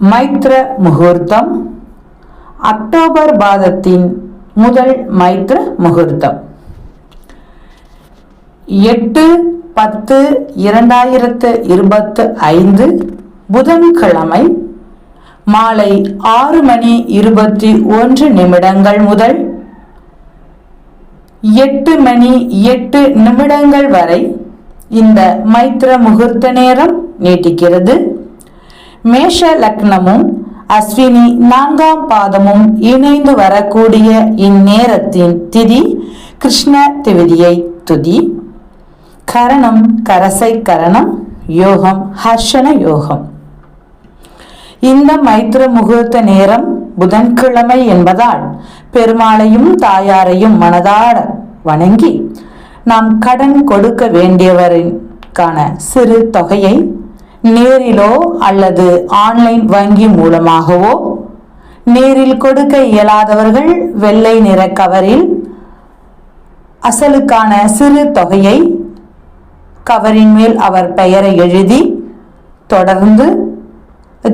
மைத்ர முகூர்த்தம் அக்டோபர் மாதத்தின் முதல் மைத்ர முகூர்த்தம். எட்டு பத்து இரண்டாயிரத்து இருபத்து ஐந்து புதன்கிழமை மாலை ஆறு மணி இருபத்தி ஒன்று நிமிடங்கள் முதல் எட்டு மணி எட்டு நிமிடங்கள் வரை இந்த மைத்ர முகூர்த்த நேரம் நீட்டிக்கிறது. மேஷ லக்னமும் அஸ்வினி நான்காம் பாதமும் இணைந்து வரக்கூடிய இந்நேரத்தின் திதி கிருஷ்ண திவிதியை துதி. கரணம் கரசை கரணம் யோகம் ஹர்ஷன யோகம். இந்த மைத்திர முகூர்த்த நேரம் புதன்கிழமை என்பதால் பெருமாளையும் தாயாரையும் மனதாட வணங்கி நாம் கடன் கொடுக்க வேண்டியவரின் சிறு தொகையை நேரிலோ அல்லது ஆன்லைன் வங்கி மூலமாகவோ நேரில் கொடுக்க இயலாதவர்கள் வெள்ளை நிற கவரில் அசலுக்கான சிறு தொகையை கவரின் மேல் அவர் பெயரை எழுதி தொடர்ந்து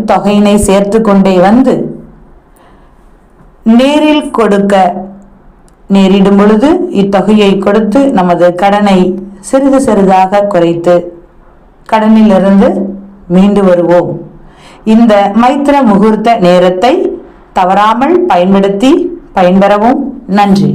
தொகையினை சேர்த்து கொண்டே வந்து நேரில் கொடுக்க நேரிடும் பொழுது இத்தொகையை கொடுத்து நமது கடனை சிறிது சிறிதாக குறைத்து கடனிலிருந்து மீண்டு வருவோம். இந்த மைத்திர முகூர்த்த நேரத்தை தவறாமல் பயன்படுத்தி பயன்பெறவும். நன்றி.